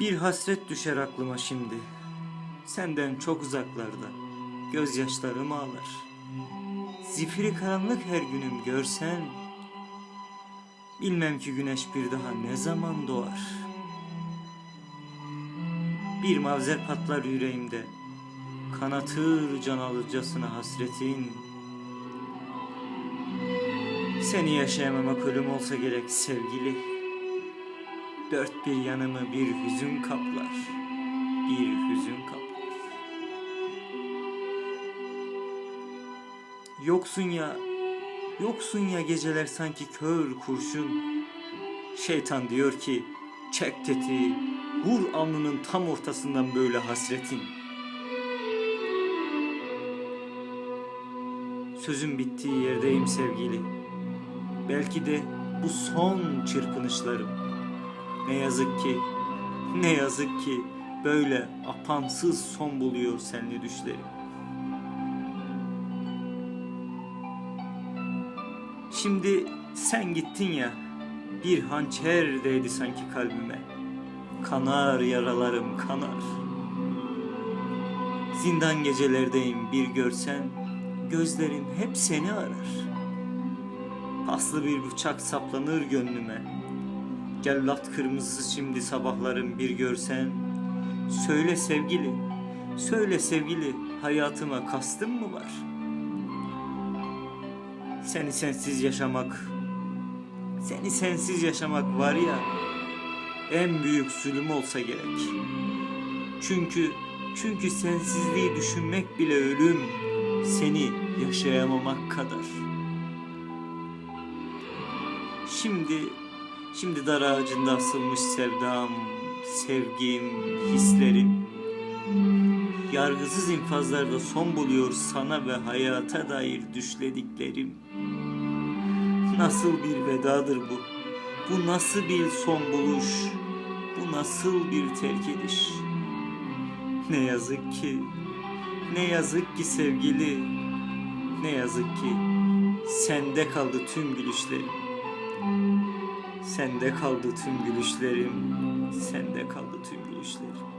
Bir hasret düşer aklıma şimdi. Senden çok uzaklarda. Gözyaşlarım ağlar. Zifiri karanlık her günüm görsen. Bilmem ki güneş bir daha ne zaman doğar. Bir mavzer patlar yüreğimde. Kanatır can alırcasına hasretin. Seni yaşayamamak ölüm olsa gerek sevgili. Dört bir yanımı bir hüzün kaplar. Bir hüzün kaplar. Yoksun ya, yoksun ya geceler sanki kör kurşun. Şeytan diyor ki, çek tetiği, vur alnının tam ortasından böyle hasretin. Sözün bittiği yerdeyim sevgili. Belki de bu son çırpınışlarım. Ne yazık ki, ne yazık ki böyle apansız son buluyor senli düşlerim. Şimdi sen gittin ya, bir hançer değdi sanki kalbime. Kanar yaralarım kanar. Zindan gecelerdeyim bir görsen, gözlerim hep seni arar. Paslı bir bıçak saplanır gönlüme. Cellat kırmızısı şimdi sabahlarım bir görsen. Söyle sevgili, söyle sevgili hayatıma kastın mı var? Seni sensiz yaşamak, seni sensiz yaşamak var ya en büyük zulüm olsa gerek. Çünkü çünkü sensizliği düşünmek bile ölüm. Seni yaşayamamak kadar. Şimdi şimdi dar ağacında asılmış sevdam, sevgim, hislerim. Yargısız infazlarda son buluyor sana ve hayata dair düşlediklerim. Nasıl bir vedadır bu? Bu nasıl bir son buluş? Bu nasıl bir terk ediş? Ne yazık ki, ne yazık ki sevgili, ne yazık ki sende kaldı tüm gülüşlerim. Sende kaldı tüm gülüşlerim, sende kaldı tüm gülüşlerim.